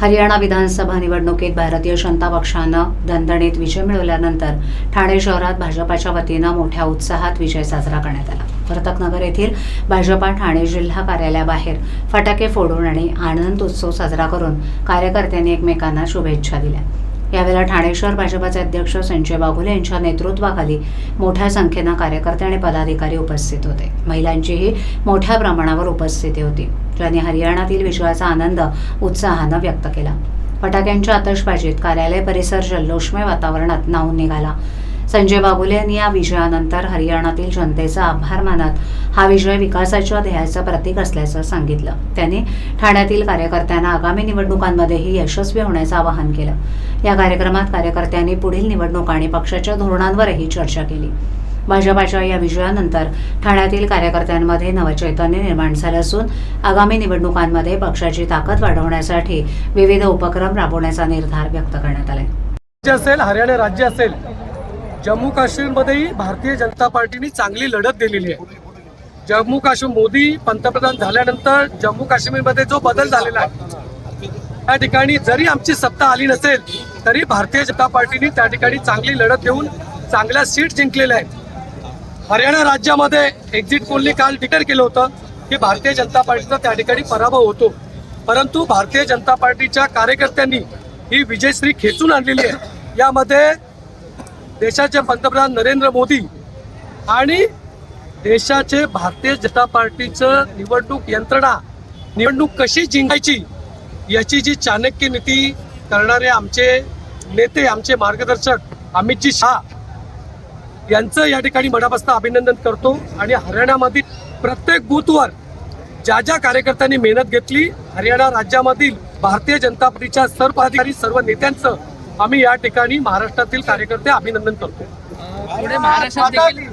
हरियाणा विधानसभा निवडणुकीत भारतीय जनता पक्षानं दणदणीत विजय मिळवल्यानंतर ठाणे शहरात भाजपाच्या वतीनं मोठ्या उत्साहात विजय साजरा करण्यात आला. वर्तकनगर येथील भाजपा ठाणे जिल्हा कार्यालयाबाहेर फटाके फोडून आणि आनंद उत्सव साजरा करून कार्यकर्त्यांनी एकमेकांना शुभेच्छा दिल्या. यावेळेला ठाणे शहर भाजपाचे अध्यक्ष संजय बागुले यांच्या नेतृत्वाखाली मोठ्या संख्येनं कार्यकर्ते आणि पदाधिकारी उपस्थित होते. महिलांचीही मोठ्या प्रमाणावर उपस्थिती होती. ज्यांनी हरियाणातील विजयाचा आनंद उत्साहानं व्यक्त केला. फटाक्यांच्या आतषबाजीत कार्यालय परिसर जल्लोषमय वातावरणात नाहून निघाला. संजय बाबुले यांनी या विजयानंतर हरियाणातील जनतेचा आभार मानत हा विजय विकासाच्या ध्येयाचं प्रतीक असल्याचं सांगितलं. त्यांनी ठाण्यातील कार्यकर्त्यांना आगामी निवडणुकांमध्येही यशस्वी होण्याचं आवाहन केलं. या कार्यक्रमात कार्यकर्त्यांनी पुढील निवडणूक आणि पक्षाच्या धोरणांवरही चर्चा केली. भाजपाच्या या विजयानंतर ठाण्यातील कार्यकर्त्यांमध्ये नवचैतन्य निर्माण झालं असून आगामी निवडणुकांमध्ये पक्षाची ताकद वाढवण्यासाठी विविध उपक्रम राबवण्याचा निर्धार व्यक्त करण्यात आलाय. राज्य असेल हरियाणा राज्य असेल जम्मू काश्मीरमध्येही भारतीय जनता पार्टीने चांगली लढत दिलेली आहे. जम्मू काश्मीर मोदी पंतप्रधान झाल्यानंतर जम्मू काश्मीरमध्ये जो बदल झालेला आहे त्या ठिकाणी जरी आमची सत्ता आली नसेल तरी भारतीय जनता पार्टीने त्या ठिकाणी चांगली लढत देऊन चांगल्या सीट जिंकलेल्या आहेत हरियाणा राज्यामध्ये एक्झिट पोलने काल डिक्लेअर केलं होतं की भारतीय जनता पार्टीचा त्या ठिकाणी पराभव होतो. परंतु भारतीय जनता पार्टीच्या कार्यकर्त्यांनी ही विजयश्री खेचून आणलेली आहे. यामध्ये देशाचे पंतप्रधान नरेंद्र मोदी आणि देशाचे भारतीय जनता पार्टीचं निवडणूक यंत्रणा निवडणूक कशी जिंकायची याची जी चाणक्य नीती करणारे आमचे नेते आमचे मार्गदर्शक अमितजी शाह यांचं या ठिकाणी मनापासून अभिनंदन करतो. आणि हरियाणामधील प्रत्येक बूथवर ज्या ज्या कार्यकर्त्यांनी मेहनत घेतली हरियाणा राज्यामधील भारतीय जनता पार्टीच्या सर्व अधिकारी सर्व नेत्यांचं आम्ही या ठिकाणी महाराष्ट्रातील कार्यकर्ते अभिनंदन करतो. पुढे महाराष्ट्रात देखील